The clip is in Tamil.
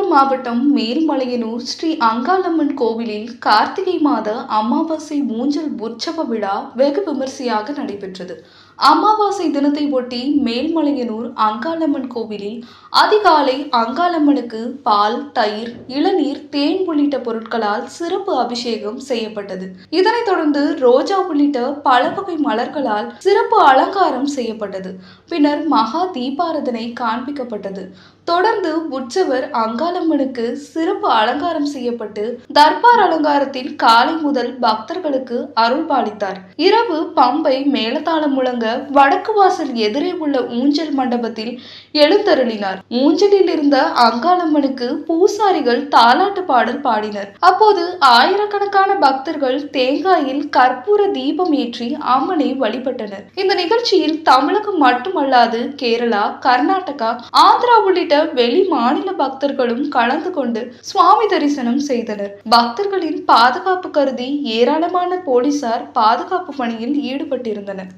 மாவட்டம் மேல்மலையனூர் ஸ்ரீ அங்காளம்மன் கோவிலில் கார்த்திகை மாத அமாவாசை ஊஞ்சல் உற்சவ விழா வெகு விமர்சையாக நடைபெற்றது. அமாவாசை தினத்தை ஒட்டி மேல்மலையனூர் அங்காளம்மன் கோவிலில் அதிகாலை அங்காளம்மனுக்கு பால் தயிர் இளநீர் தேன் உள்ளிட்ட பொருட்களால் சிறப்பு அபிஷேகம் செய்யப்பட்டது. இதனைத் தொடர்ந்து ரோஜா உள்ளிட்ட பல வகை மலர்களால் சிறப்பு அலங்காரம் செய்யப்பட்டது. பின்னர் மகா தீபாரதனை காண்பிக்கப்பட்டது. தொடர்ந்து உற்சவர் அங்காளம்மனுக்கு சிறப்பு அலங்காரம் செய்யப்பட்டு தர்பார் அலங்காரத்தில் காலை முதல் பக்தர்களுக்கு அருள் பாலித்தார். இரவு பம்பை மேலதாளம் முழங்க வடக்கு வாசல் எதிரே உள்ள ஊஞ்சல் மண்டபத்தில் எழுந்தருளினார். ஊஞ்சலில் இருந்த அங்காளம்மனுக்கு பூசாரிகள் தாலாட்டு பாடல் பாடினர். அப்போது ஆயிரக்கணக்கான பக்தர்கள் தேங்காயில் கற்பூர தீபம் ஏற்றி அம்மனை வழிபட்டனர். இந்த நிகழ்ச்சியில் தமிழகம் மட்டுமல்லாது கேரளா கர்நாடகா ஆந்திரா உள்ளிட்ட உள்ளிட்ட வெளி மாநில பக்தர்களும் கலந்து கொண்டு சுவாமி தரிசனம் செய்தனர். பக்தர்களின் பாதுகாப்பு கருதி ஏராளமான போலீசார் பாதுகாப்பு பணியில் ஈடுபட்டிருந்தனர்.